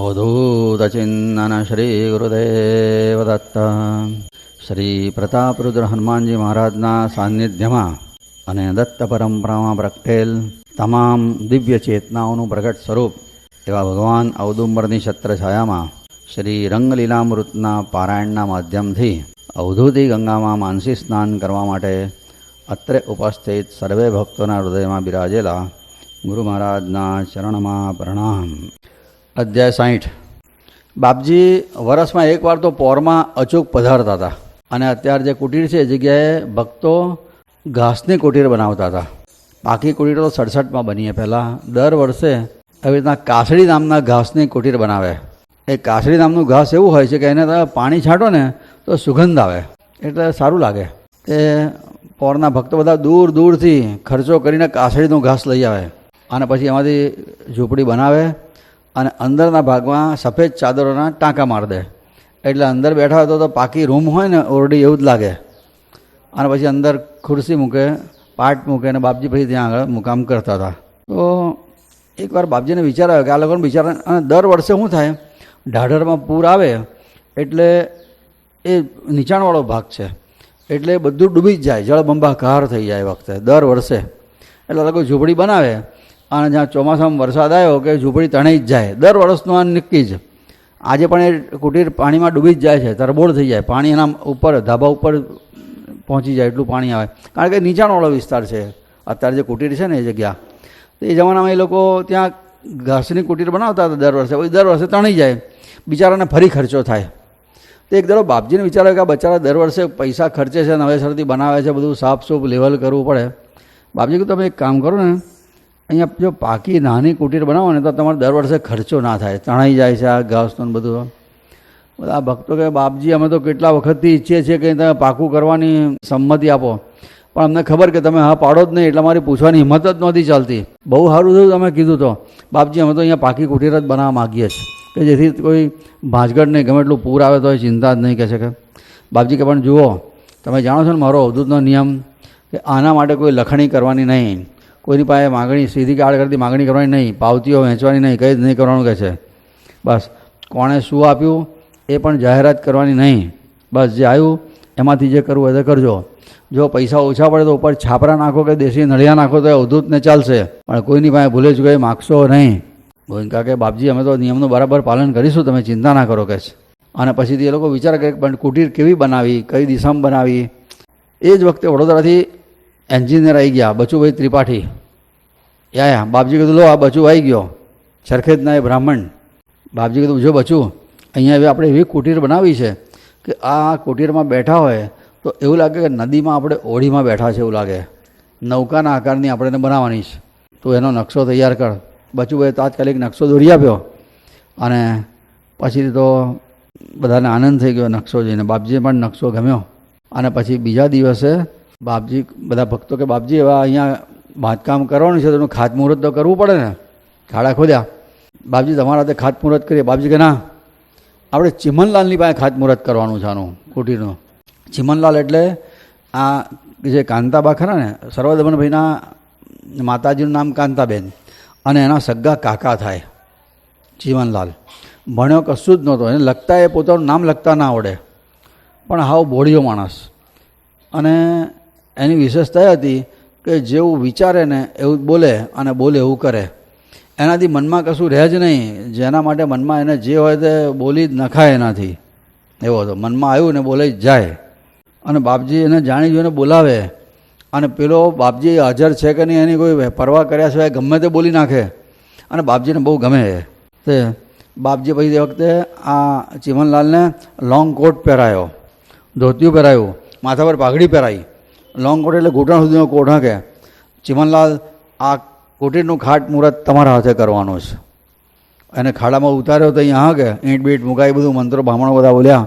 અવધૂતચિંતન શ્રી ગુરુદેવ દત્ત શ્રી પ્રતાપરુદ્ર હનુમાનજી મહારાજના સાનિધ્યમાં અને દત્ત પરંપરામાં પ્રગટેલ તમામ દિવ્ય ચેતનાઓનું પ્રગટ સ્વરૂપ એવા ભગવાન ઔદુંબરની છત્રછાયામાં શ્રી રંગલીલામૃતના પારાયણના માધ્યમથી અવધૂતિ ગંગામાં માનસી સ્નાન કરવા માટે અત્રે ઉપસ્થિત સર્વે ભક્તોના હૃદયમાં બિરાજેલા ગુરુ મહારાજના ચરણમાં પ્રણામ અધ્યાય સાહીઠ. બાપજી, વરસમાં એકવાર તો પોરમાં અચૂક પધારતા હતા અને અત્યારે જે કુટીર છે એ જગ્યાએ ભક્તો ઘાસની કુટીર બનાવતા હતા. બાકી કુટીર તો સડસઠમાં બનીએ પહેલાં દર વર્ષે આવી રીતના કાસડી નામના ઘાસની કુટીર બનાવે. એ કાસડી નામનું ઘાસ એવું હોય છે કે એને તમે પાણી છાંટો ને તો સુગંધ આવે. એટલે સારું લાગે એ પોરના ભક્તો બધા દૂર દૂરથી ખર્ચો કરીને કાસડીનું ઘાસ લઈ આવે અને પછી એમાંથી ઝૂંપડી બનાવે અને અંદરના ભાગમાં સફેદ ચાદરોના ટાંકા માર દે. એટલે અંદર બેઠા હોય તો પાકી રૂમ હોય ને, ઓરડી એવું જ લાગે. અને પછી અંદર ખુરશી મૂકે, પાટ મૂકે અને બાપજી પછી ત્યાં આગળ મુકામ કરતા હતા. તો એકવાર બાપજીને વિચાર આવ્યો કે આ લોકોને બિચારા અને દર વર્ષે શું થાય? ઢાઢરમાં પૂર આવે એટલે એ નીચાણવાળો ભાગ છે. એટલે બધું ડૂબી જ જાય. જળબંબાકાર થઈ જાય વખતે, દર વર્ષે. એટલે લોકો ઝૂંપડી બનાવે અને જ્યાં ચોમાસામાં વરસાદ આવ્યો કે ઝૂંપડી તણાઈ જ જાય. દર વર્ષનું આ નક્કી જ આજે પણ એ કુટીર પાણીમાં ડૂબી જ જાય છે. તરબોળ થઈ જાય. પાણી એના ઉપર, ધાબા ઉપર પહોંચી જાય એટલું પાણી આવે. કારણ કે નીચાણવાળો વિસ્તાર છે. અત્યારે જે કુટીર છે ને એ જગ્યા, તો એ જમાનામાં એ લોકો ત્યાં ઘાસની કુટીર બનાવતા હતા દર વર્ષે. દર વર્ષે તણાઈ જાય. બિચારાને ફરી ખર્ચો થાય. તો એક દરો બાપજીને વિચાર્યો કે આ બચારા દર વર્ષે પૈસા ખર્ચે છે, નવેસરથી બનાવે છે, બધું સાફ સૂફ લેવલ કરવું પડે. બાપજી કીધું, તમે એક કામ કરો ને અહીંયા જો પાકી નાની કુટીર બનાવો ને તો તમારે દર વર્ષે ખર્ચો ના થાય. તણાઈ જાય છે આ ઘાસનું બધું. બધા ભક્તો કે બાપજી, અમે તો કેટલા વખતથી ઈચ્છીએ છીએ કે તમે પાકું કરવાની સંમતિ આપો. પણ અમને ખબર કે તમે હા પાડો જ નહીં, એટલે મારી પૂછવાની હિંમત જ નહોતી ચાલતી. બહુ સારું થયું તમે કીધું તો. બાપજી, અમે તો અહીંયા પાકી કુટીર જ બનાવવા માગીએ છીએ. કે જેથી કોઈ ભાંજગઢ નહીં, ગમે એટલું પૂર આવે તો એ ચિંતા જ નહીં કહે છે કે. બાપજી કે, પણ જુઓ, તમે જાણો છો ને મારો અવધૂતનો નિયમ કે આના માટે કોઈ લખણી કરવાની નહીં. કોઈની પાસે માગણી, સીધી કાળ કરતી માગણી કરવાની નહીં, પાવતીઓ વહેંચવાની નહીં, કંઈ જ નહીં કરવાનું કહે છે. બસ, કોણે શું આપ્યું એ પણ જાહેરાત કરવાની નહીં. બસ, જે આવ્યું એમાંથી જે કરવું એ કરજો. જો પૈસા ઓછા પડે તો ઉપર છાપરા નાખો કે દેશી નળિયા નાખો તો અવધૂતને ચાલશે. પણ કોઈની પાસે ભૂલે ચૂકે માગશો નહીં. ગોવિંદકા કે બાપજી, અમે તો નિયમનું બરાબર પાલન કરીશું, તમે ચિંતા ના કરો કે છે. અને પછીથી એ લોકો વિચાર કરે પણ કુટીર કેવી બનાવી, કઈ દિશામાં બનાવી? એ જ વખતે વડોદરાથી એન્જિનિયર આવી ગયા, બચુભાઈ ત્રિપાઠી. યા બાપજી કીધું, લો, આ બચુ આવી ગયો. સરખેજના એ બ્રાહ્મણ. બાપજી કીધું, જો બચુ, અહીંયા હવે આપણે એવી કુટીર બનાવી છે કે આ કુટીરમાં બેઠા હોય તો એવું લાગે કે નદીમાં આપણે ઓળીમાં બેઠા છે એવું લાગે. નૌકાના આકારની આપણે બનાવવાની છે. તો એનો નકશો તૈયાર કર. બચુભાઈ તાત્કાલિક નકશો દોરી આપ્યો અને પછી તો બધાને આનંદ થઈ ગયો નકશો જોઈને. બાપજીને પણ નકશો ગમ્યો. અને પછી બીજા દિવસે બાપજી, બધા ભક્તો કે, બાપજી, હવે અહીંયા બાંધકામ કરવાનું છે, તો એનું ખાતમુહૂર્ત તો કરવું પડે ને. ખાડા ખોદ્યા. બાપજી, તમારા હાથે ખાતમુહૂર્ત કરીએ. બાપજી, કે ના. આપણે ચિમનલાલની પાસે ખાતમુહૂર્ત કરવાનું છે આનું, કુટીરનું. ચિમનલાલ એટલે આ જે કાંતાબા ખરા ને સર્વદમનભાઈના માતાજીનું નામ કાંતાબેન, અને એના સગ્ગા કાકા થાય, ચીમનલાલ. ભણ્યો કશું જ નહોતો, એને લખતા એ પોતાનું નામ લખતા ના આવડે. પણ હાવ બોળિયો માણસ. અને એની વિશેષતા હતી કે જેવું વિચારે ને એવું બોલે અને બોલે એવું કરે. એનાથી મનમાં કશું રહે જ નહીં. જેના માટે મનમાં એને જે હોય તે બોલી જ નખાય એનાથી. એવો હતો. મનમાં આવ્યું ને બોલે જાય. અને બાપજી એને જાણી જોઈને બોલાવે. અને પેલો બાપજી હાજર છે કે નહીં એની કોઈ પરવા કર્યા સિવાય ગમે તે બોલી નાખે. અને બાપજીને બહુ ગમે તે બાપજી પછી તે વખતે આ ચીમનલાલને લોંગ કોટ પહેરાયો. ધોતિયું પહેરાયું. માથા પર પાઘડી પહેરાઈ. લોંગ કોટ એટલે ઘૂંટણ સુધીનો કોટ કે? ચિમનલાલ, આ કોટીનું ખાટ મુહૂર્ત તમારા હાથે કરવાનું છે. એને ખાડામાં ઉતાર્યો તો અહીંયા કે? ઈંટ બીટ મુકાઈ બધું, મંત્રો બ્રાહ્મણો બધા બોલ્યા.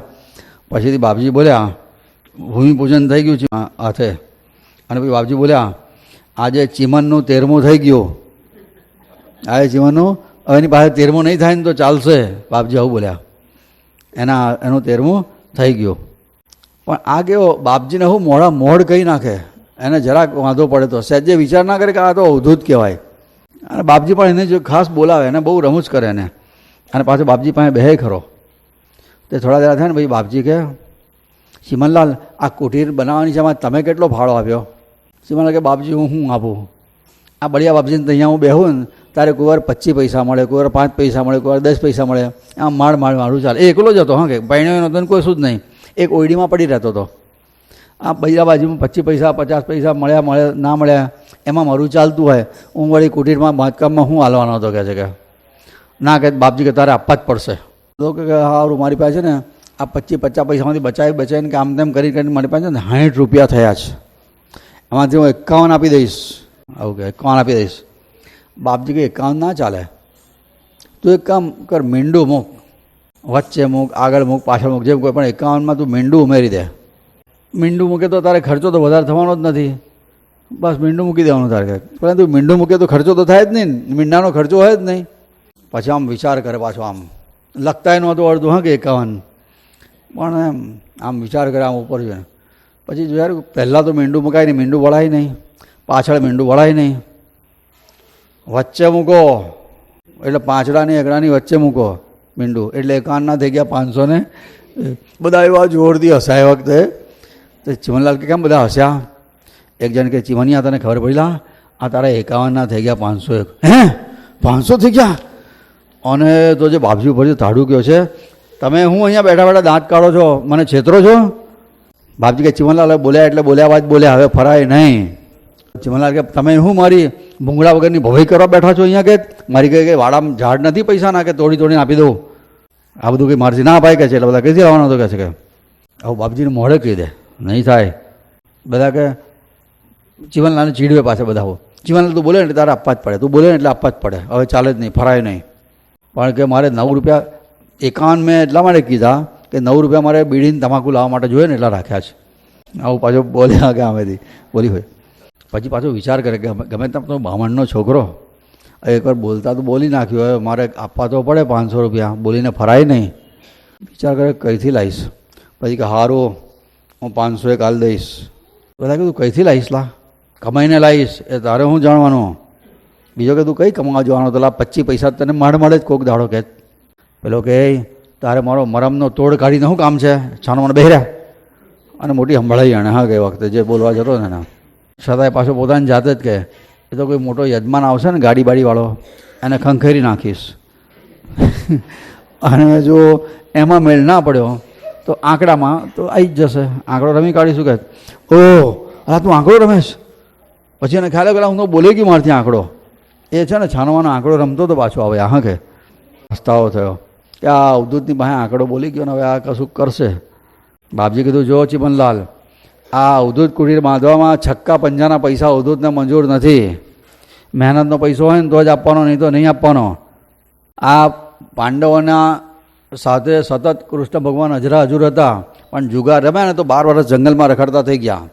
પછીથી બાપજી બોલ્યા, ભૂમિપૂજન થઈ ગયું છે હાથે. અને પછી બાપજી બોલ્યા, આજે ચીમનનું તેરમું થઈ ગયું. આજે ચીમનનું એની પાસે તેરમું નહીં થાય ને તો ચાલશે, બાપજી આવું બોલ્યા. એના એનું તેરમું થઈ ગયું. પણ આ કેવો બાપજીને હું મોડા મોડ કહી નાખે? એને જરાક વાંધો પડે તો. સહેજે વિચાર ના કરે કે આ તો અવધૂત કહેવાય. અને બાપજી પણ એને જો ખાસ બોલાવે, એને બહુ રમૂજ કરે એને. અને પાછો બાપજી પાસે બેહે ખરો. તે થોડા દેરા થાય ને ભાઈ બાપજી કે સિમનલાલ આ કુટીર બનાવવાની છે તમે કેટલો ફાળો આપ્યો? સિમનલાલ કે બાપજી, હું શું આપું? આ બળિયા બાપજીને અહીંયા હું બેહું ને, તારે કોઈ વાર પચીસ પૈસા મળે, કોઈ વાર પાંચ પૈસા મળે, કોઈ વાર દસ પૈસા મળે. આમ માળ માળ મારું ચાલે. એ એકલો જ હતો, હા કે? ભાઈનો નહોતો કોઈ શું જ નહીં. એક ઓયડીમાં પડી રહેતો હતો. આ બીજા બાજુમાં પચીસ પૈસા, પચાસ પૈસા મળ્યા મળ્યા, ના મળ્યા, એમાં મારું ચાલતું હોય હું વળી કુટીરમાં બાંધકામમાં હું હાલવાનો હતો કહે છે કે. ના કે બાપજી કે તારે આપવા જ પડશે. તો કે સારું મારી પાસે ને, આ પચીસ, પચાસ પૈસામાંથી બચાવી, બચાવીને કે આમ તેમ કરી કરીને મારી પાસે ને સાઠ રૂપિયા થયા છે. એમાંથી હું એકાવન આપી દઈશ. આવું કે, એકાવન આપી દઈશ. બાપજી કે, એકાવન ના ચાલે. તું એક કામ કર, મીંડું મૂક. વચ્ચે મૂક આગળ મૂક પાછળ મૂક જેમ કોઈ પણ એકાવનમાં તું મીંડું ઉમેરી દે. મીંડું મૂકે તો તારે ખર્ચો તો વધારે થવાનો જ નથી. બસ મીંડું મૂકી દેવાનું તારે પરંતુ મીંડું મૂકે તો ખર્ચો તો થાય જ નહીં. મીંડાનો ખર્ચો હોય જ નહીં. પછી આમ વિચાર કરે પાછો આમ. લખતાય નહોતું અડધું, હા કે એકાવન? પણ એમ, આમ વિચાર કરે આમ ઉપર જોઈને. પછી જોયા પહેલાં તો મીંડું મુકાય નહીં, મીંડું વળાય નહીં. પાછળ મીંડું વળાય નહીં. વચ્ચે મૂકો. એટલે પાંચડાની, એકડાની વચ્ચે મૂકો. મીંડું. એટલે એકાવનના થઈ ગયા પાંચસો ને બધા એવા જોરથી હસાય વખતે. તો ચીમનલાલ કે, કેમ બધા હસ્યા? એક જણ કે, ચીમનિયા, તને ખબર પડી લા આ તારા એકાવનના થઈ ગયા પાંચસો એક. હે? પાંચસો થઈ ગયા? અને તો જે બાપજી ઉપર જે તાડું ગયો છે, તમે હું અહીંયા બેઠા બેઠા દાંત કાઢો છો? મને છેતરો છો? બાપજી કે, ચીમનલાલ બોલ્યા એટલે બોલ્યા બાદ બોલ્યા, હવે ફરાય નહીં. ચિમનલાલ કે તમે હું મારી ભૂંગળા વગરની ભવાઈ કરવા બેઠા છો અહીંયા કે મારી કહે કે વાડામાં ઝાડ નથી પૈસા ના કે તોડી તોડીને આપી દઉં? આ બધું કંઈ મારથી ના અપાય કે છે? એટલે બધા કઈથી આવવાનો તો કહે છે કે, આવું બાપજીને મોઢે કહી દે, નહીં થાય. બધા કે જીવનલાલને ચીડવે પાસે બધા જીવનલાલ, તું બોલે ને તારે આપવા જ પડે, તું બોલે એટલે આપવા જ પડે, હવે ચાલે જ નહીં, ફરાય નહીં. પણ કે મારે નવ રૂપિયા એકાવન મેં એટલા માટે કીધા કે નવ રૂપિયા મારે બીડીને તમાકુ લાવવા માટે જોઈએ ને એટલા રાખ્યા છે. આવું પાછો બોલ્યા કે આમેથી. બોલી હોય. પછી પાછો વિચાર કરે કે ગમે- તમે તો બ્રાહ્મણનો છોકરો. એકવાર બોલતા તો બોલી નાખ્યું. હવે મારે આપવા તો પડે પાંચસો રૂપિયા. બોલીને ફરાય નહીં. વિચાર કરે કઈથી લાવીશ પછી કે હારું, હું પાંચસો એક હાલ દઈશ. બધા કીધું, કઈથી લાવીશ લા? કમાઈને લાવીશ એ તારે હું જાણવાનું? બીજો કે તું કઈ કમાવા જવાનો તો લા પચીસ પૈસા તને માડ મળે જ કોક દાડો કે. પેલો કે તારે મારો મરમનો તોડ કાઢીને શું કામ છે? છાનો મને બેહર્યા. અને મોટી સંભળાઈ એણે, હા ગઈ વખતે જે બોલવા જતો ને એના. છતાંય પાછો પોતાની જાતે જ કે એ તો કોઈ મોટો યજમાન આવશે ને ગાડી બાડીવાળો, એને ખંખેરી નાખીશ. અને જો એમાં મેળ ના પડ્યો, તો આંકડામાં તો આવી જ જશે. આંકડો રમી કાઢીશું કે ઓહ આ તું આંકડો રમેશ? પછી એને ખ્યાલ પેલા હું તો બોલી ગયું મારથી આંકડો. એ છે ને છાનવાનો આંકડો રમતો તો પાછો આવે હા કે. પસ્તાવો થયો કે આ અવધૂતની પાસે આંકડો બોલી ગયો ને હવે આ કશું કરશે. બાપજી કીધું, જો ચિમનલાલ આ અવધૂત કુટીર બાંધવામાં છક્કા પંજાના પૈસા અવધૂતને મંજૂર નથી. મહેનતનો પૈસો હોય ને તો જ આપવાનો, નહીં તો નહીં આપવાનો. આ પાંડવોના સાથે સતત કૃષ્ણ ભગવાન હજરા હજુર હતા, પણ જુગાર રમ્યા ને તો બાર વર્ષ જંગલમાં રખડતા થઈ ગયા.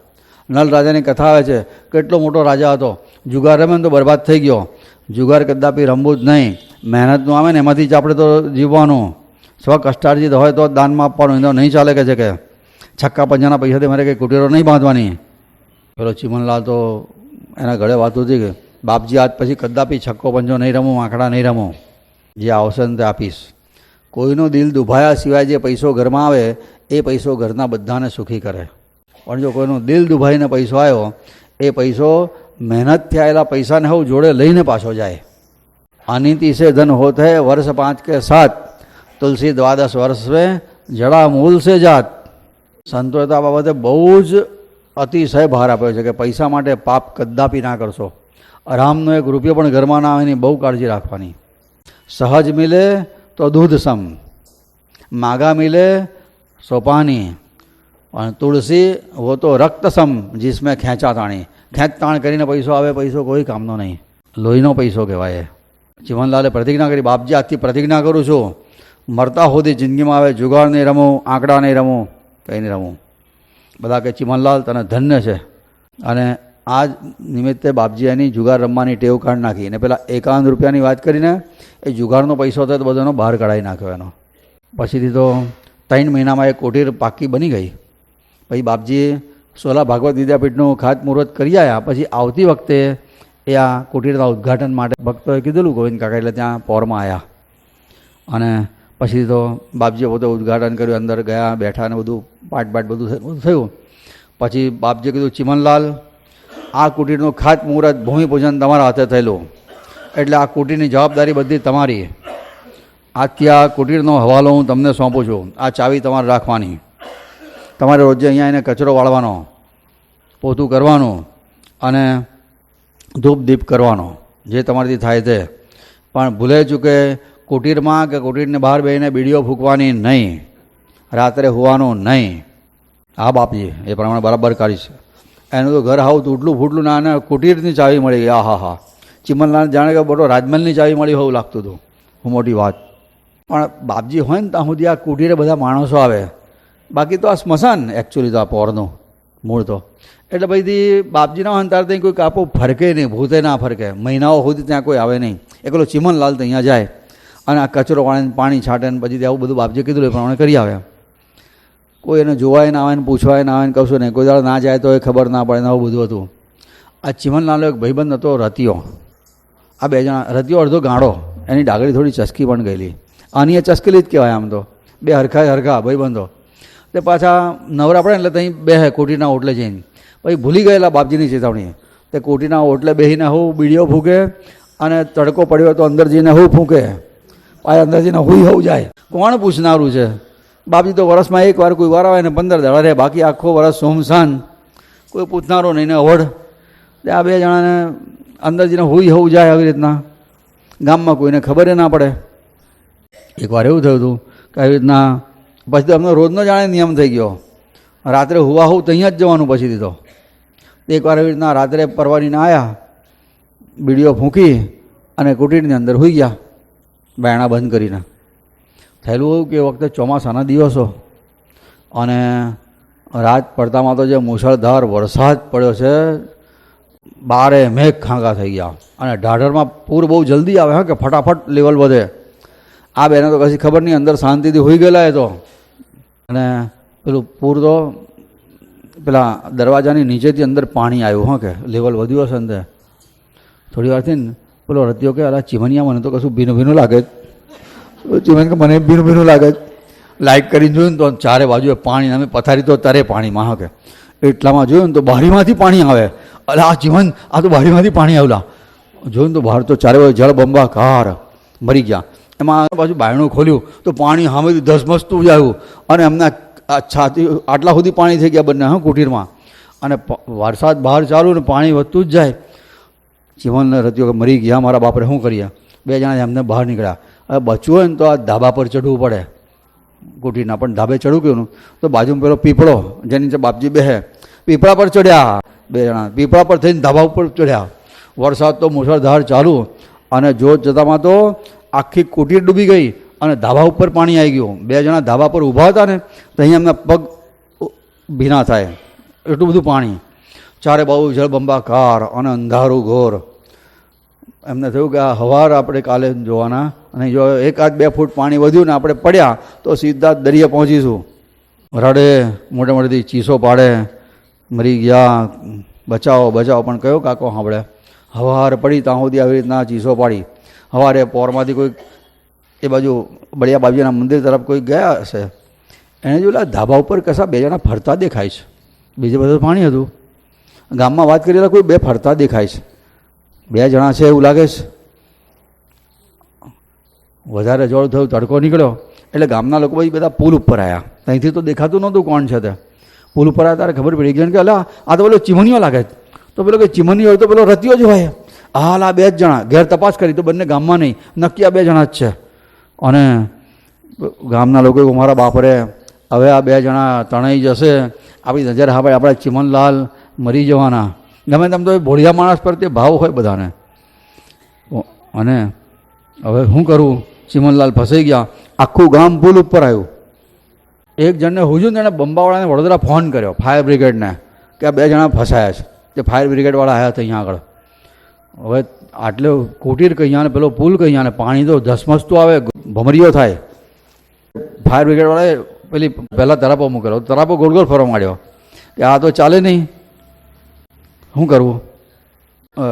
નલ રાજાની કથા આવે છે, કેટલો મોટો રાજા હતો. જુગાર રમે ને તો બરબાદ થઈ ગયો. જુગાર કદાપી રમવું જ નહીં. મહેનતનું આવે ને એમાંથી જ આપણે તો જીવવાનું. સ્વ કષ્ટાર્જિત હોય તો દાનમાં આપવાનું એ નહીં ચાલે કે છે કે. છક્કા પંજાના પૈસાથી મારે કંઈ કુટીરો નહીં બાંધવાની. પેલો ચિમનલાલ તો એના ગળે વાત હતી કે, બાપજી, આજ પછી કદાપી છક્કો પંજો નહીં રમો, આંકડા નહીં રમો. જે આવશે ને તે આપીશ. કોઈનું દિલ દુભાયા સિવાય જે પૈસો ઘરમાં આવે, એ પૈસો ઘરના બધાને સુખી કરે. પણ જો કોઈનું દિલ દુભાઈને પૈસો આવ્યો, એ પૈસો મહેનતથી આવેલા પૈસાને હું જોડે લઈને પાછો જાય. અનિતિ સે ધન હોત હે વર્ષ પાંચ કે સાત, તુલસી દ્વાદશ વર્ષ में જડા મૂલ સે જાત. સંતોએ આ બાબતે બહુ જ અતિશય ભાર આપ્યો છે કે પૈસા માટે પાપ કદાપી ના કરશો. આરામનો એક રૂપિયો પણ ઘરમાં ના આવે એની બહુ કાળજી રાખવાની. સહજ મિલે તો દૂધ સમ. માગા મિલે સોપાની અને તુલસી હો તો રક્તસમ જીસમે ખેંચા તાણી. ખેંચ તાણ કરીને પૈસો આવે, પૈસો કોઈ કામનો નહીં. લોહીનો પૈસો કહેવાય. જીવનલાલે પ્રતિજ્ઞા કરી, બાપજી આજથી પ્રતિજ્ઞા કરું છું. મરતા સુધી જિંદગીમાં આવે, જુગાર નહીં રમું, આંકડા નહીં રમું. કંઈ નહીં રમું. બધા કે ચિમનલાલ, તને ધન્ય છે. અને આ જ નિમિત્તે બાપજી એની જુગાર રમવાની ટેવ કાઢ નાખી. અને પેલા એકાવન રૂપિયાની વાત કરીને એ જુગારનો પૈસો હતો તો બધાનો બહાર કઢાવી નાખ્યો એનો. પછીથી તો ત્રણ મહિનામાં એ કોટીર પાકી બની ગઈ. પછી બાપજીએ સોલા ભાગવત વિદ્યાપીઠનું ખાતમુહૂર્ત કરી આવ્યા પછી આવતી વખતે એ આ કુટીરના ઉદ્ઘાટન માટે ભક્તોએ કીધેલું, ગોવિંદ કાકા, એટલે ત્યાં પોરમાં આવ્યા અને પછી તો બાપજીએ પોતે ઉદ્ઘાટન કર્યું, અંદર ગયા, બેઠા ને બધું પાટ પાટ બધું થયું પછી બાપજીએ કીધું, ચિમનલાલ, આ કુટીરનું ખાત મુહૂર્ત ભૂમિપૂજન તમારા હાથે થયેલું. એટલે આ કુટીરની જવાબદારી બધી તમારી. આજથી આ કુટીરનો હવાલો હું તમને સોંપું છું. આ ચાવી તમારે રાખવાની. તમારે રોજે અહીંયા એને કચરો વાળવાનો, પોતું કરવાનું અને ધૂપ દીપ કરવાનો, જે તમારાથી થાય તે પણ ભૂલે ચૂકે કુટીરમાં કે કુટીરની બહાર બેહીને બીડીઓ ફૂંકવાની નહીં. રાત્રે હોવાનું નહીં. હા બાપજી એ પ્રમાણે બરાબર કરીશ એનું તો ઘર હાવ તૂટલું ફૂટલું ના અને કુટીરની ચાવી મળી ગઈ. આ હા હા ચિમનલાલ જાણે કે બોટો રાજમહેલની ચાવી મળી હોવું લાગતું હતું. હું મોટી વાત. પણ બાપજી હોય ને ત્યાં સુધી આ કુટીરે બધા માણસો આવે. બાકી તો આ સ્મશાન એકચ્યુઅલી તો આ પોરનું, મૂળ તો. એટલે પછી બાપજી ના હોય ત્યારે ત્યાં કોઈ કાપો ફરકે નહીં, ભૂતે ના ફરકે. મહિનાઓ સુધી ત્યાં કોઈ આવે નહીં. એકલો ચિમનલાલ તો અહીંયા જાય. અને આ કચરો વાળીને પાણી છાંટે ને પછી આવું બધું બાપજી કીધું એ પ્રમાણે કરી આવે. કોઈ એને જોવાય ના આવે ને પૂછવાય ના આવે ને કશું નહીં. કોઈ દાડો ના જાય તો એ ખબર ના પડે ને આવું બધું હતું. આ ચીમનલાલનો એક ભાઈબંધ હતો, રતિયો. આ બે જણા, રતિયો અડધો ગાંડો. એની ડાગડી થોડી ચસકી પણ ગયેલી. આની એ ચસકેલી જ કહેવાય આમ તો. બે હરખા હરખા ભાઈબંધો. તે પાછા નવરા પડે એટલે ત્યાં બે કોટીના ઓટલે જઈને. પછી ભૂલી ગયેલા બાપજીની ચેતવણી તે કોટીના ઓટલે બેસીને હું બીડીઓ ફૂંકે અને તડકો પડ્યો તો અંદર જઈને હું ફૂંકે. પાછા અંદર જઈને હુઈ હોવું જાય. કોણ પૂછનારું છે? બાપજી તો વરસમાં એક વાર કોઈ વાર આવે ને પંદર દાડા રહે, બાકી આખો વર્ષ સોમસાન. કોઈ પૂછનારો નહીં ને અવઢ. એટલે આ બે જણાને અંદર જઈને હુઈ હોવું જાય આવી રીતના. ગામમાં કોઈને ખબર ના પડે. એકવાર એવું થયું હતું કે આવી રીતના, પછી તો અમને રોજનો જાણે નિયમ થઈ ગયો. રાત્રે હુવા હોવું તો જ જવાનું પછી દીધો એકવાર એવી રીતના રાત્રે પરવાનીને આવ્યા બીડીઓ ફૂંકી અને કુટીરની અંદર હોઈ ગયા, બાયણા બંધ કરીને. થયેલું એવું કે વખતે ચોમાસાના દિવસો. અને રાત પડતામાં તો જે મુશળધાર વરસાદ પડ્યો છે, બારે મેઘ ખાંગા થઈ ગયા. અને ઢાઢરમાં પૂર બહુ જલ્દી આવે, હા કે ફટાફટ લેવલ વધે. આ બેને તો કશી ખબર નહીં, અંદર શાંતિથી હોઈ ગયેલા એ તો. અને પેલું પૂર તો પેલા દરવાજાની નીચેથી અંદર પાણી આવ્યું, હા કે લેવલ વધ્યું હશે અંદર. થોડી વારથી ને, પેલો રતિયો કે, અલા ચીમનિયા મને તો કશું ભીનું ભીનું લાગે જ ચીમન કે મને ભીનું ભીનું લાગે લાઇટ કરીને જોયું ને તો ચારે બાજુએ પાણી, અમે પથારી તો તરે પાણીમાં હા કે એટલામાં જોયું ને તો બારીમાંથી પાણી આવે. અલા, આ જીવન, આ તો બારીમાંથી પાણી આવેલા. જોયું તો બહાર તો ચારે બાજુ જળ બંબાકાર મરી ગયા. એમાં પાછું બાયણું ખોલ્યું તો પાણી સામેથી ધસમસતું જ આવ્યું. અને એમના છાતી, આટલા સુધી પાણી થઈ ગયા બંને, હા, કુટીરમાં. અને વરસાદ બહાર ચાલુ ને પાણી વધતું જ જાય. જીવનને રત્યો કે મરી ગયા, મારા બાપરે શું કરીએ? બે જણા એમને બહાર નીકળ્યા. હવે બચવું હોય ને તો આ ધાબા પર ચડવું પડે. કુટીના પણ ધાબે ચડું ગયું તો બાજુમાં પેલો પીપળો, જેની નીચે બાપજી બેહે. પીપળા પર ચડ્યા બે જણા. પીપળા પર થઈને ધાબા ઉપર ચડ્યા વરસાદ તો મુસળધાર ચાલુ. અને જોત જતામાં તો આખી કુટીર ડૂબી ગઈ અને ધાબા ઉપર પાણી આવી ગયું. બે જણા ધાબા પર ઊભા હતા ને, તો અહીંયા એમના પગ ભીના થાય. એટલું બધું પાણી. ચારે બાજુ જળબંબાકાર અને અંધારું ઘોર. એમને થયું કે આ હવાર આપણે કાલે જોવાના અને જો એકાદ બે ફૂટ પાણી વધ્યું ને આપણે પડ્યા, તો સીધા દરિયે પહોંચીશું. રડે મોટે મોટેથી ચીસો પાડે, મરી ગયા, બચાવો બચાવો, પણ કયો કાકો સાંભળે? હવાર પડી ત્યાં સુધી આવી રીતના ચીસો પાડી. હવારે પોરમાંથી કોઈ એ બાજુ બળિયા બાબજીના મંદિર તરફ કોઈ ગયા હશે. એણે જોયું ધાબા ઉપર કશા બે જણા ફરતા દેખાય છે. બીજે બધું પાણી હતું. ગામમાં વાત કરી કોઈ બે ફરતા દેખાય છે. બે જણા છે એવું લાગે છે. વધારે જોર થયું, તડકો નીકળ્યો. એટલે ગામના લોકો પછી બધા પુલ ઉપર આવ્યા ત્યાંથી તો દેખાતું નહોતું કોણ છે તે. પુલ ઉપર આવ્યા ત્યારે ખબર પડી ગઈ કે, અલા, આ તો પેલો ચીમનીઓ લાગે તો પેલો કે, ચીમનીઓ હોય તો પેલો રતિયો જ હોય. હાલ, આ બે જ જણા. ઘેર તપાસ કરી. તો બંને ગામમાં નહીં. નક્કી આ બે જણા જ છે. અને ગામના લોકો મારા બાપરે, હવે આ બે જણા તણાઈ જશે. આપણી નજર હા ભાઈ, આપણા ચિમનલાલ મરી જવાના. ગમે તેમ તો બોળિયા માણસ પર તે ભાવ હોય બધાને. અને હવે શું કરું? ચિમનલાલ ફસાઈ ગયા. આખું ગામ પુલ ઉપર આવ્યું. એક જણને હુજું તેણે બંબાવાળાને વડોદરા ફોન કર્યો, ફાયર બ્રિગેડને, કે આ બે જણા ફસાયા છે. તે ફાયર બ્રિગેડવાળા આવ્યા હતા અહીંયા આગળ. હવે આટલે કુટીર કહીયા ને પેલો પુલ કહીયા ને પાણી તો ધસમસતું આવે, ભમરીઓ થાય. ફાયર બ્રિગેડવાળાએ પેલી પહેલાં તરાપો મૂકેલો. તરાપો ગોળ ગોળ ફરવા માંડ્યો. કે આ તો ચાલે નહીં. શું કરવું?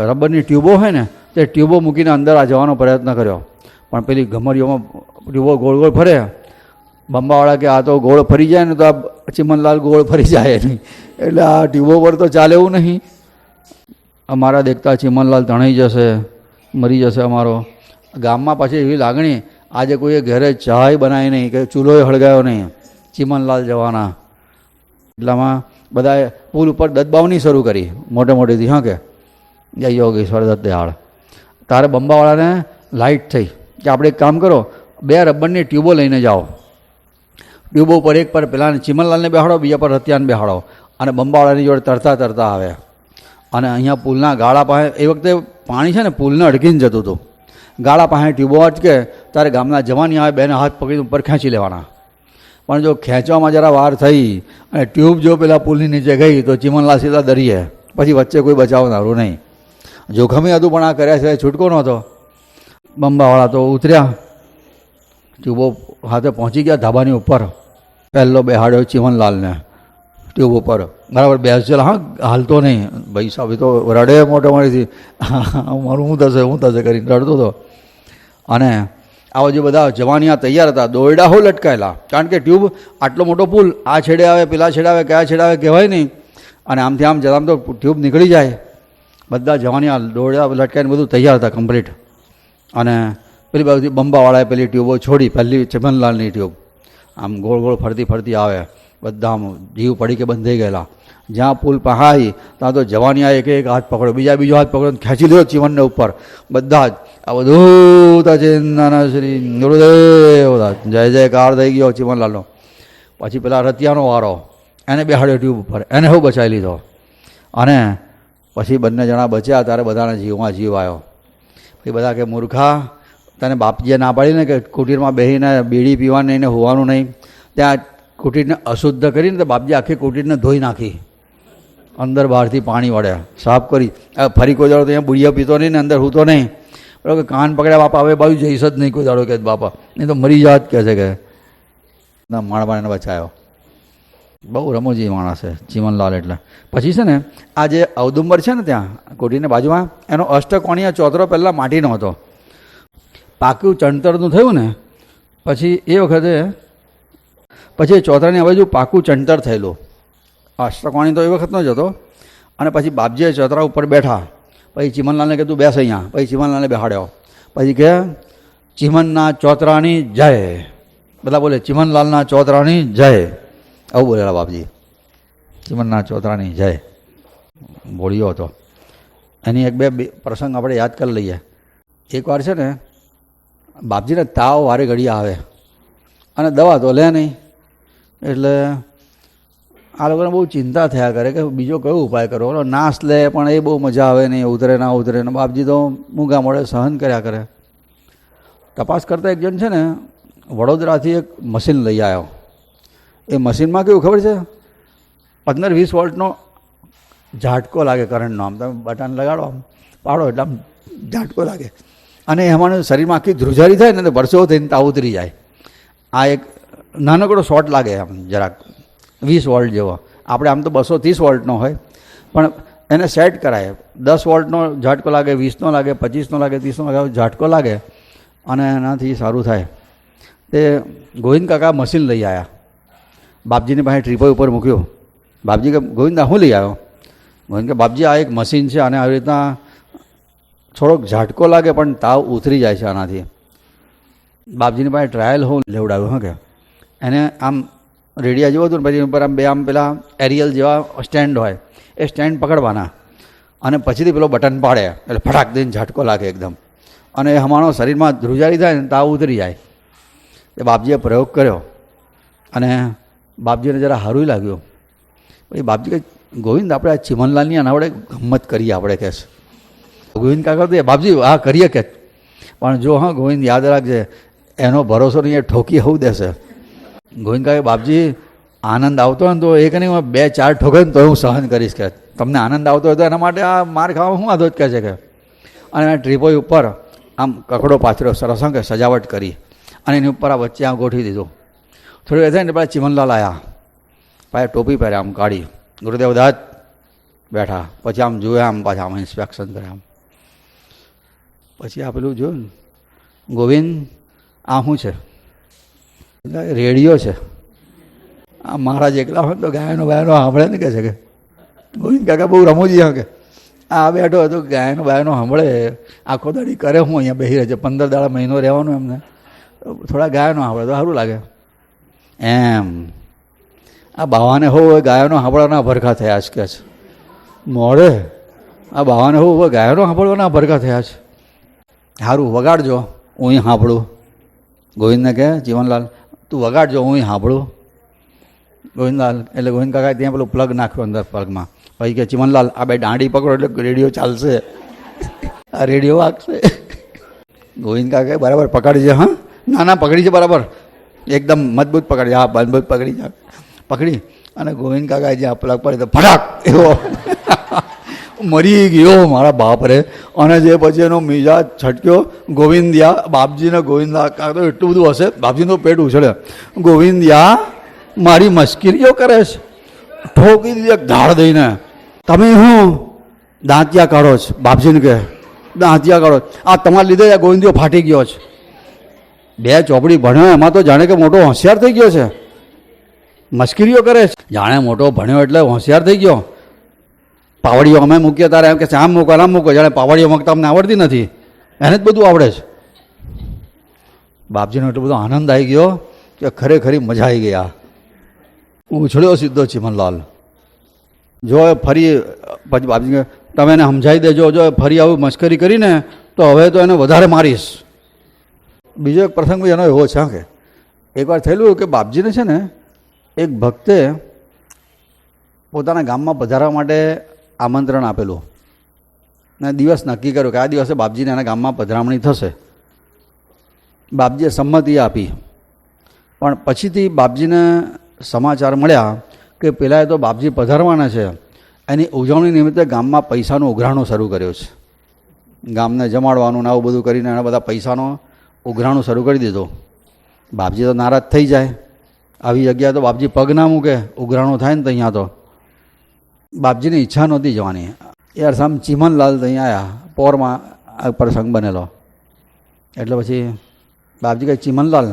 રબરની ટ્યુબો હોય ને, તે ટ્યુબો મૂકીને અંદર આ જવાનો પ્રયત્ન કર્યો. પણ પેલી ગમરીઓમાં ટ્યુબો ગોળ ગોળ ફરે. બંબાવાળા કે આ તો ગોળ ફરી જાય ને તો આ ચિમનલાલ ગોળ ફરી જાય નહીં. એટલે આ ટ્યુબો પર તો ચાલે એવું નહીં. અમારા દેખતા ચિમનલાલ તણાઈ જશે, મરી જશે અમારો. ગામમાં પાછી એવી લાગણી, આજે કોઈએ ઘરે ચાય બનાવી નહીં કે ચૂલોય હળગાયો નહીં. ચિમનલાલ જવાના. એટલામાં બધાએ પુલ ઉપર દદબાવની શરૂ કરી. મોટે મોટેથી, હા કે? જય યોગેશ્વર દત્ત તારે બંબાવાળાને લાઇટ થઈ. કે આપણે એક કામ કરો, બે રબરની ટ્યુબો લઈને જાઓ. ટ્યુબો ઉપર એક પર પેલાને ચિમનલાલને બેહાડો, બીજા પર રતિયાને બેહાડો. અને બંબાવાળાની જોડે તરતા તરતા આવે. અને અહીંયા પુલના ગાળા પાસે, એ વખતે પાણી છે ને, પુલને અડકીને જતું હતું. ગાળા પાસે ટ્યુબો અટકે, ત્યારે ગામના જવાની આવે, બેને હાથ પકડીને ઉપર ખેંચી લેવાના. પણ જો ખેંચવામાં જરા વાર થઈ અને ટ્યુબ જો પેલા પુલની નીચે ગઈ, તો ચિમનલાલ સીધા દરિયે પછી વચ્ચે કોઈ બચાવનારું નહીં. જોખમી હતું પણ આ કર્યા સિવાય છૂટકો નહોતો. બંબાવાળા તો ઉતર્યા. ટ્યુબો હાથે પહોંચી ગયા ધાબાની ઉપર. પહેલો બેહાડ્યો ચિમનલાલને ટ્યુબ ઉપર. બરાબર બેસેલા હા, હાલતો નહીં. ભાઈ સાહેબ તો રડે મોટે મોટીથી મારું શું થશે શું થશે કરીને રડતો હતો. અને આવા જે બધા જવાનિયા તૈયાર હતા દોરડા હો લટકાયેલા. કારણ કે ટ્યુબ આટલો મોટો પુલ, આ છેડે આવે, પેલા છેડે આવે, કયા છેડે આવે કહેવાય નહીં. અને આમથી આમ જતાં તો ટ્યુબ નીકળી જાય. બધા જવાનિયા દોરડા લટકાઈને બધું તૈયાર હતા કમ્પ્લીટ. અને પેલી બાજુ બંબાવાળાએ પેલી ટ્યુબો છોડી, પહેલી ચમનલાલની ટ્યુબ. આમ ગોળ ગોળ ફરતી ફરતી આવે. બધા આમ જીવ પડી કે બંધ થઈ ગયેલા. જ્યાં પુલ પહાઈ ત્યાં તો જવાની આ એક એક હાથ પકડ્યો, બીજા બીજો હાથ પકડ્યો ખેંચી લીધો ચીવનને ઉપર. બધા જ, આ બધું તચિંતન શ્રી ગુરુદેવ જય જયકાર થઈ ગયો ચીવનલાલનો પછી પેલા રતિયાનો વારો, એને બેહાડ્યો ટ્યુબ ઉપર. એને હું બચાવી લીધો. અને પછી બંને જણા બચ્યા ત્યારે બધાને જીવમાં જીવ આવ્યો. પછી બધા કે, મૂર્ખા, તને બાપજીએ ના પાડીને કે કુટીરમાં બેસીને બીડી પીવાનું નહીં ને હોવાનું નહીં? ત્યાં કુટીરને અશુદ્ધ કરીને તો બાપજી આખી કુટીરને ધોઈ નાખી. અંદર બહારથી પાણી વળે. સાફ કરી. આ ફરી કોઈ દાડો તો અહીંયા બુડિયા પીતો નહીં ને અંદર હૂતો નહીં. બરાબર કાન પકડ્યા બાપા, હવે બાજુ જઈશ જ નહીં કોઈ દાડો કે બાપા. નહીં તો મરી જાત કહે છે કે. ના માણવાને બચાયો. બહુ રમોજી માણસ છે ચીમનલાલ એટલે. પછી છે ને, આ જે ઔદુંબર છે ને ત્યાં કોટીની બાજુમાં, એનો અષ્ટકોણીય ચોતરો પહેલાં માટીનો હતો. પાક્યું ચણતરનું થયું ને, પછી એ વખતે, પછી ચોતરાની બાજુ પાકું ચણતર થયેલું. અષ્ટકોણી તો એ વખતનો જ હતો. અને પછી બાપજીએ ચોતરા ઉપર બેઠા. પછી ચીમનલાલને કીધું, બેસ અહીંયા. પછી ચીમનલાલને બેહાડ્યો. પછી કે, ચીમનના ચોતરાની જય. બધા બોલે, ચીમનલાલના ચોતરાની જય. આવું બોલેલા બાપજી. ચીમનના ચોતરાની જય. બોલ્યો હતો. એની એક બે પ્રસંગ આપણે યાદ કરી લઈએ. એકવાર છે ને, બાપજીને તાવ વારે ઘડી આવે. અને દવા તો લે નહીં. એટલે આ લોકોને બહુ ચિંતા થયા કરે કે બીજો કયો ઉપાય કરો ઓલો નાશ લે પણ એ બહુ મજા આવે નહીં, ઉતરે ના ઉતરે ને બાપજી તો મૂંગા મોડે સહન કર્યા કરે. તપાસ કરતા એક જણ છે ને, વડોદરાથી એક મશીન લઈ આવ્યો. એ મશીનમાં કેવું ખબર છે? પંદર વીસ વોલ્ટનો ઝાટકો લાગે કરંટનો, આમ તમે બટન લગાડો, આમ પાડો એટલે આમ ઝાટકો લાગે. અને એમાં શરીરમાં આખી ધ્રુજારી થાય ને તો વર્ષો થઈને તાવ ઉતરી જાય. આ એક નાનકડો શોર્ટ લાગે આમ જરાક. વીસ વોલ્ટ જેવો. આપણે આમ તો બસો ત્રીસ વોલ્ટનો હોય. પણ એને સેટ કરાય. દસ વોલ્ટનો ઝાટકો લાગે, વીસનો લાગે, પચીસનો લાગે, ત્રીસનો લાગે ઝાટકો લાગે અને એનાથી સારું થાય. તે ગોવિંદ કાકા મશીન લઈ આવ્યા બાપજીની પાસે ટ્રીપો ઉપર મૂક્યો. બાપજી કે, ગોવિંદા, હું લઈ આવ્યો? ગોવિંદ કે, બાપજી, આ એક મશીન છે અને આવી રીતના થોડોક ઝાટકો લાગે, પણ તાવ ઉતરી જાય છે આનાથી. બાપજીની પાસે ટ્રાયલ હું લેવડાવ્યું, હા કે. એને આમ રેડિયા જેવું હતું ને પછી ઉપર આમ બે આમ પેલા એરિયલ જેવા સ્ટેન્ડ હોય, એ સ્ટેન્ડ પકડવાના. અને પછીથી પેલો બટન પાડે, એટલે ફટાક દઈને ઝાટકો લાગે એકદમ. અને હમાણો શરીરમાં ધ્રુજારી થાય ને તાવ ઉતરી જાય. એ બાપજીએ પ્રયોગ કર્યો. અને બાપજીને જરા સારું લાગ્યું. પછી બાપજી કે ગોવિંદ, આપણે આ ચિમનલાલની વડે ગમત કરીએ આપણે કહેશ ગોવિંદ કાકા તો બાપજી, આ કરીએ કે. પણ જો હા, ગોવિંદ, યાદ રાખજે, એનો ભરોસો નહીં, એ ઠોકી હોવું દેશે. ગોવિંદ કાકા બાપજી, આનંદ આવતો હોય ને તો એક નહીં બે ચાર ઠોકે ને તો હું સહન કરીશ કે, તમને આનંદ આવતો હોય તો એના માટે આ માર ખાવા હું આદત કહે છે કે. અને એના ટ્રીપોય ઉપર આમ કકડો પાથરો સરસ કે, સજાવટ કરી અને એની ઉપર આ વચ્ચે આ ગોઠવી દીધું. થોડી વાર થાય ને પેલા ચિમનલાલ આવ્યા પાછા ટોપી પહેર્યા, આમ કાઢી. ગુરુદેવ દત્ત બેઠા. પછી આમ જોયા, આમ પાછા આમ ઇન્સ્પેક્શન કર્યા આમ. પછી આ પેલું જોયું ગોવિંદ, આ શું છે? રેડિયો છે. આ મહારાજ એકલા હોય તો ગાયનો બાયનો સાંભળે ને કે છે કે? ગોવિંદ કાકા બહુ રમૂજી હા કે આ બેઠો હતો ગાયનો બાયનો સાંભળે. આખો દાડી કરે હું અહીંયા બેસી રહે છે. પંદર દાડા મહિનો રહેવાનું એમને. થોડા ગાયનો સાંભળે તો સારું લાગે. એમ. આ બાવાને હો ગાયનો સાંભળવાના ભરખા થયા છે કે છે? મોડે. આ બાવાને હોવ ગાયનો સાંભળવાના ભરખા થયા છે. સારું વગાડજો. હું સાંભળું. ગોવિંદને કહે, જીવનલાલ તું વગાડજો, હું સાંભળું. ગોવિંદલાલ, એટલે ગોવિંદ કાકા ત્યાં પેલું પ્લગ નાખ્યો અંદર પ્લગમાં પછી કે, ચિમનલાલ, આ બે દાંડી પકડો એટલે રેડિયો ચાલશે. આ રેડિયો વાગશે. ગોવિંદ કાકા બરાબર પકડી છે, હા? ના ના, પકડી છે બરાબર. એકદમ મજબૂત પકડી, હા, મજબૂત પકડી પકડી. અને ગોવિંદ કાકા જ્યાં પ્લગ પડે તો ફટાક એવો. મરી ગયો મારા બાપ રે અને જે પછી એનો મિજાજ છટક્યો, ગોવિંદિયા, બાપજીને ગોવિંદા કાં એટલું બધું હશે, બાપજીનું પેટ ઉછળે. ગોવિંદિયા મારી મશ્કરીઓ કરે છે. ઠોકી દીધી એક ધાડ દઈને. તમે હું દાંતિયા કાઢો છો? બાપજીને કહે, દાંતિયા કાઢો. આ તમારા લીધે આ ગોવિંદિયો ફાટી ગયો છે. બે ચોપડી ભણ્યો, એમાં તો જાણે કે મોટો હોશિયાર થઈ ગયો છે. મશ્કરીઓ કરે છે. જાણે મોટો ભણ્યો એટલે હોશિયાર થઈ ગયો. પાવડીઓ અમે મૂકીએ તારે એમ કે આમ મૂકો આમ મૂકો. જાણે પાવડીઓ મૂકતા અમને આવડતી નથી. એને જ બધું આવડે છે. બાપજીનો એટલો બધો આનંદ આવી ગયો કે ખરેખરી મજા આવી આ. ઉછળ્યો સીધો ચિમનલાલ. જો ફરી, પછી બાપજી તમે એને સમજાવી દેજો, જો ફરી આવું મશ્કરી કરીને, તો હવે તો એને વધારે મારીશ. બીજો એક પ્રસંગ એનો એવો છે કે. એકવાર થયેલું કે બાપજીને છે ને, એક ભક્તે પોતાના ગામમાં પધારવા માટે આમંત્રણ આપેલું. ને દિવસ નક્કી કર્યો કે આ દિવસે બાપજીને એના ગામમાં પધરામણી થશે. બાપજીએ સંમતિ આપી. પણ પછીથી બાપજીને સમાચાર મળ્યા કે પેલાએ તો બાપજી પધારવાના છે. એની ઉજવણી નિમિત્તે ગામમાં પૈસાનું ઉઘરાણું શરૂ કર્યો છે. ગામને જમાડવાનું ને આવું બધું કરીને એણે બધા પૈસાનો ઉઘરાણું શરૂ કરી દીધો. બાપજી તો નારાજ થઈ જાય. આવી જગ્યાએ તો બાપજી પગ ના મૂકે. ઉઘરાણું થાય ને તો અહીંયા તો. બાપજીની ઈચ્છા નહોતી જવાની. એ અરસામ ચીમનલાલ અહીં આવ્યા પોરમાં આ પ્રસંગ બનેલો. એટલે પછી બાપજી કહે, ચીમનલાલ,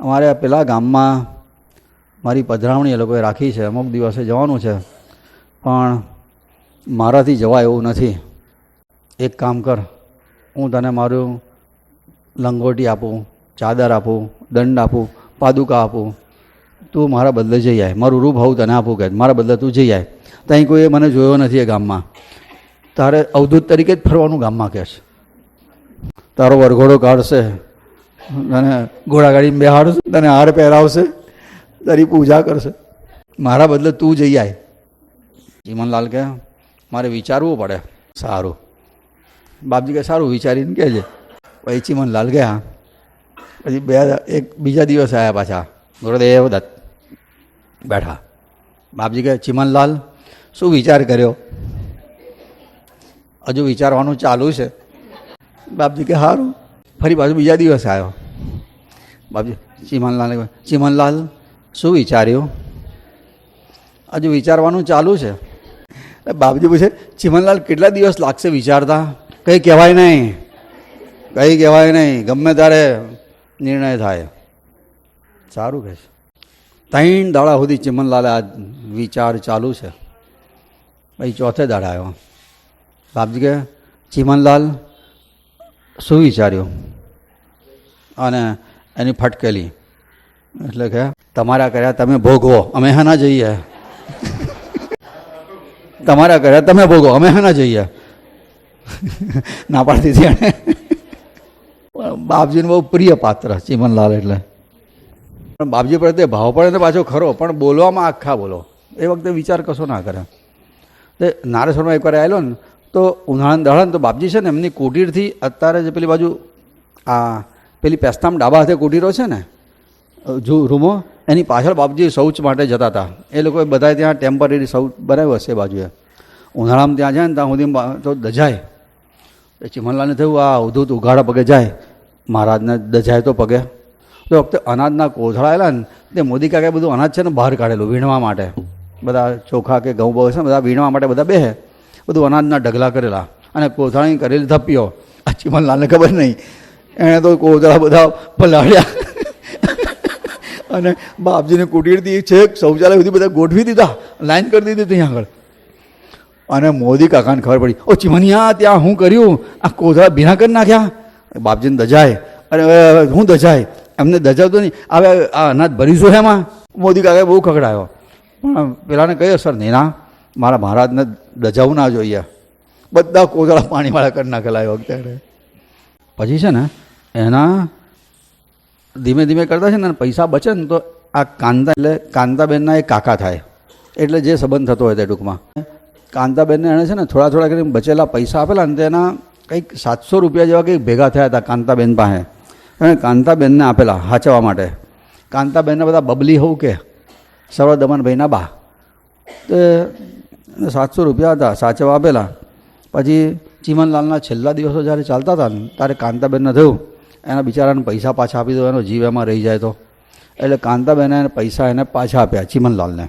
અમારે પેલા ગામમાં મારી પધરાવણી એ લોકોએ રાખી છે. અમુક દિવસે જવાનું છે. પણ મારાથી જવાય એવું નથી. એક કામ કર. હું તને મારું લંગોટી આપું, ચાદર આપું, દંડ આપું, પાદુકા આપું. તું મારા બદલે જઈ આય. મારું રૂપ હોવું તને આપું કે મારા બદલે તું જઈ આય. ત્યાં કોઈએ મને જોયો નથી એ ગામમાં. તારે અવધૂત તરીકે જ ફરવાનું ગામમાં કહે છે. તારો વરઘોડો કાઢશે તને ઘોડાગાડીમાં બેહાડશે તને હાર પહેરાવશે, તારી પૂજા કરશે. મારા બદલે તું જઈ આય. ચીમનલાલ કહે, મારે વિચારવું પડે. સારું. બાપજી કે સારું, વિચારીને કહેજે પછી ચીમનલાલ ગયા પછી બે, એક બીજા દિવસ આવ્યા પાછા. ગુરુદેવ દત્ત. બેઠા. બાપજી કહે, ચિમનલાલ, શું વિચાર કર્યો? હજુ વિચારવાનું ચાલુ છે. બાપજી કે સારું ફરી પાછું બીજા દિવસ આવ્યો. બાપજી, ચિમનલાલ ચિમનલાલ, શું વિચાર્યું? હજુ વિચારવાનું ચાલુ છે. બાપજી પૂછે, ચિમનલાલ, કેટલા દિવસ લાગશે વિચારતા? કંઈ કહેવાય નહીં. કંઈ કહેવાય નહીં. ગમે ત્યારે નિર્ણય થાય. સારું કહે છે ત્રણ દાડા સુધી ચિમનલાલે આ વિચાર ચાલુ છે. પછી ચોથે દાડા આવ્યો. બાપજી કે ચિમનલાલ શું વિચાર્યું? અને એની ફટકેલી. એટલે કે તમારા કર્યા તમે ભોગવો, અમે હા જઈએ. તમારા કર્યા તમે ભોગવો, અમે હા ના જઈએ. ના પાડતી હતી એણે. બાપજીને બહુ પ્રિય પાત્ર, ચીમનલાલ એટલે. પણ બાપજી પ્રત્યે ભાવ પડે તો પાછો ખરો, પણ બોલવામાં આખા બોલો. એ વખતે વિચાર કશો ના કરે તે નારેશ્વરમાં એકવાર આવેલો ને, તો ઉનાળાના દહાડા તો બાપજી છે ને, એમની કુટીરથી અત્યારે જે પેલી બાજુ આ પેલી પેસ્તામ ડાબા હાથે કુટીરો છે ને, જો રૂમો, એની પાછળ બાપજી શૌચ માટે જતા હતા. એ લોકોએ બધા ત્યાં ટેમ્પરરી શૌચ બનાવ્યું હશે બાજુએ. ઉનાળામાં ત્યાં જાય ને, ત્યાં સુધી તો દજાય. એ ચિમનલાલને થયું, આ ઉધૂત ઉઘાડા પગે જાય. મહારાજને દજાય તો પગે. તો વખતે અનાજના કોથળાયેલા ને, તે મોદી કાકાએ બધું અનાજ છે ને બહાર કાઢેલું વીણવા માટે. બધા ચોખા કે ઘઉં બહુ છે બધા વીણવા માટે બધા બેહે. બધું અનાજના ઢગલા કરેલા. અને કોથળાની કરેલી ધપ્પીઓ. આ ચિમનલાલને ખબર નહીં. એણે તો કોથળા બધા પલાળ્યા. અને બાપજીને કુટીરથી છેક શૌચાલય સુધી બધા ગોઠવી દીધા. લાઈન કરી દીધી ત્યાં આગળ. અને મોદી કાકાને ખબર પડી, ઓ ચીમનિયા, ત્યાં હું કર્યું? આ કોથળા ભીના કરી નાખ્યા? બાપજીને દજાય. અને હું દજાય. એમને દજાવતો નહીં. હવે આ અનાજ ભરીશું એમાં? મોદી કાકા બહુ ખકડાયો પણ પેલાને કહ્યું સર ના મારા મહારાજને દજાવું ના જોઈએ. બધા કોથળા પાણીવાળા કરી નાખેલા એ વખતે પછી છે ને, એના ધીમે ધીમે કરતા છે ને, પૈસા બચે ને તો આ કાંતા એટલે કાંતાબેનના એ કાકા થાય. એટલે જે સંબંધ થતો હોય તે ટૂંકમાં. કાંતાબેનને એણે છે ને થોડા થોડા કરીને બચેલા પૈસા આપેલા ને તેના કંઈક સાતસો રૂપિયા જેવા કંઈક ભેગા થયા હતા કાંતાબેન પાસે. એણે કાંતાબેનને આપેલા હાચવા માટે. કાંતાબેનને બધા બબલી હોવું કે? સર્વદમનભાઈના બા. તો સાતસો રૂપિયા હતા સાચવા આપેલા. પછી ચીમનલાલના છેલ્લા દિવસો જ્યારે ચાલતા હતા ને, ત્યારે કાંતાબેનને થયું, એના બિચારાને પૈસા પાછા આપી દો, એનો જીવ એમાં રહી જાય તો. એટલે કાંતાબેને એને પૈસા એને પાછા આપ્યા, ચીમનલાલને.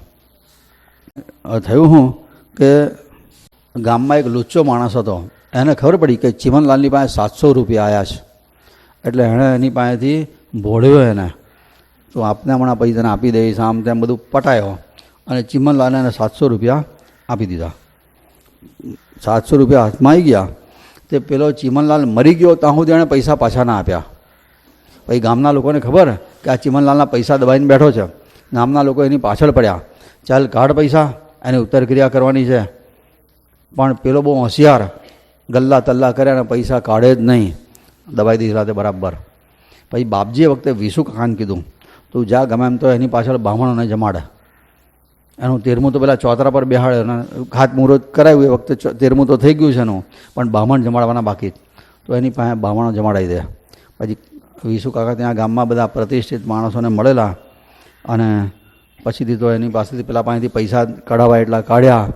થયું હું કે ગામમાં એક લુચ્ચો માણસ હતો, એને ખબર પડી કે ચીમનલાલની પાસે સાતસો રૂપિયા આવ્યા છે. એટલે એણે એની પાસેથી ભોળ્યો એને. તો આપને હમણાં પૈસાને આપી દઈશ, આમ તેમ બધું પટાયો. અને ચીમનલાલને એને સાતસો રૂપિયા આપી દીધા. સાતસો રૂપિયા હાથમાં આવી ગયા. તે પેલો ચીમનલાલ મરી ગયો, ત્યાં સુધી એણે પૈસા પાછા ના આપ્યા. પછી ગામના લોકોને ખબર કે આ ચીમનલાલના પૈસા દબાઈને બેઠો છે. ગામના લોકો એની પાછળ પડ્યા. ચાલ, કાઢ પૈસા, એની ઉત્તર ક્રિયા કરવાની છે. પણ પેલો બહુ હોશિયાર, ગલ્લા તલ્લા કર્યા અને પૈસા કાઢે જ નહીં. દબાઈ દીધા તે બરાબર. પછી બાપજીએ વખતે વિસુ કાકાને કીધું. તું જા ગમે એમ તો એની પાછળ બ્રાહ્મણોને જમાડે. એનું તેરમું તો પેલા ચોતરા પર બેહાડે અને ખાત મુહૂર્ત કરાવ્યું એ વખતે તેરમું તો થઈ ગયું છે એનું. પણ બ્રાહ્મણ જમાડવાના બાકી. તો એની પાસે બ્રાહ્મણો જમાડાવી દે. પછી વિસુ કાકા ત્યાં ગામમાં બધા પ્રતિષ્ઠિત માણસોને મળેલા. અને પછીથી તો એની પાસેથી પેલા પાસેથી પૈસા કઢાવા એટલા કાઢ્યા.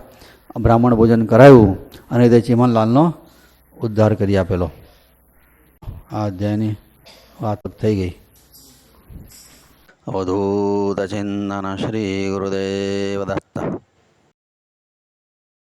બ્રાહ્મણ ભોજન કરાવ્યું અને તે ચીમનલાલનો ઉદ્ધાર કરી આપેલો. આ અધ્યાયની વાત થઈ ગઈ અવધૂત ચિંતન શ્રી ગુરુદેવ દત્ત